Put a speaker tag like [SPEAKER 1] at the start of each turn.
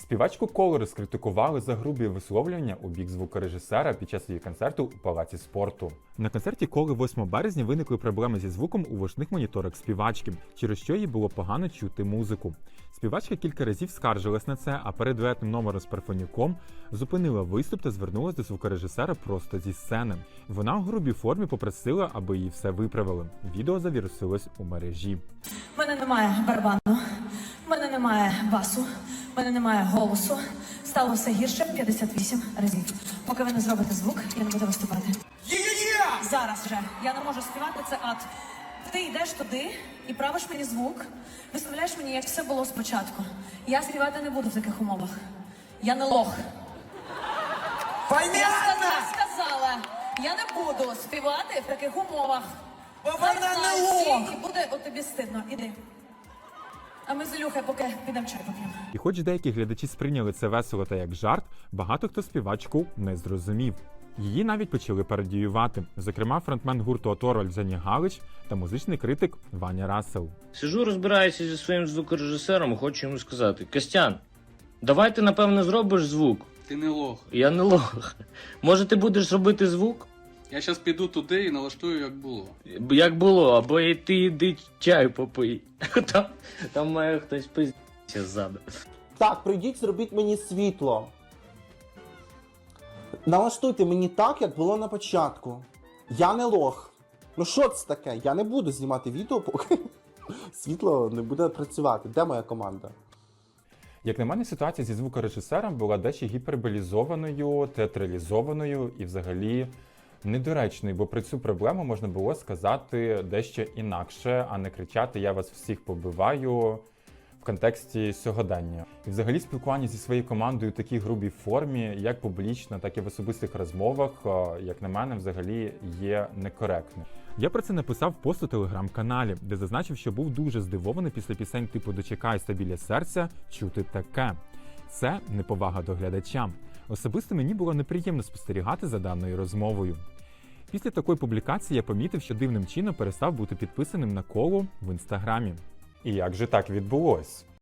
[SPEAKER 1] Співачку Колор скритикували за грубі висловлювання у бік звукорежисера під час її концерту у палаці спорту. На концерті Коли 8 березня виникли проблеми зі звуком у вушних моніторах співачки, через що їй було погано чути музику. Співачка кілька разів скаржилась на це, а перед дуетним номером з перфоніком зупинила виступ та звернулася до звукорежисера просто зі сцени. Вона у грубій формі попросила, аби їй все виправили. Відео завірусилось у мережі.
[SPEAKER 2] У мене немає барабану, в мене немає басу, в мене немає голосу. Стало все гірше 58 разів. Поки ви не зробите звук, я не буду виступати. Зараз вже я не можу співати, це ад. Ти йдеш туди і правиш мені звук, виставляєш мені, як все було спочатку. Я співати не буду в таких умовах. Я не лох. Я
[SPEAKER 3] Понятно!
[SPEAKER 2] сказала, сказала, я не буду співати в таких умовах.
[SPEAKER 3] Бо вона не лох.
[SPEAKER 2] І буде от тобі стидно. Іди. А ми з Ілюхою поки підемо чай поп'ємо.
[SPEAKER 1] І хоч деякі глядачі сприйняли це весело та як жарт, багато хто співачку не зрозумів. Її навіть почали пародіювати, зокрема, фронтмен гурту Оторваль Зені Галич та музичний критик Ваня Рассел.
[SPEAKER 4] Сижу, розбираюся зі своїм звукорежисером, хочу йому сказати: Костян, давай ти напевно зробиш звук.
[SPEAKER 5] Ти не лох.
[SPEAKER 4] Я не лох. Може, ти будеш робити звук?
[SPEAKER 5] Я зараз піду туди і налаштую, як було.
[SPEAKER 4] Як було, або і ти йди чай попий. Там, там має хтось пиздитися ззаду.
[SPEAKER 3] Так, прийдіть, зробіть мені світло. Налаштуйте мені так, як було на початку. Я не лох. Ну що це таке? Я не буду знімати відео, поки світло не буде працювати. Де моя команда?
[SPEAKER 1] Як на мене, ситуація зі звукорежисером була дещо гіперболізованою, театралізованою і взагалі недоречною, бо про цю проблему можна було сказати дещо інакше, а не кричати Я вас всіх побиваю в контексті сьогодення. І взагалі спілкування зі своєю командою в такій грубій формі, як публічно, так і в особистих розмовах, е, як на мене, взагалі є некоректним. Я про це написав пост у телеграм-каналі, де зазначив, що був дуже здивований після пісень типу Дочекайся біля серця чути таке. Це неповага до глядача. Особисто мені було неприємно спостерігати за даною розмовою. Після такої публікації я помітив, що дивним чином перестав бути підписаним на коло в інстаграмі. І як же так відбулось?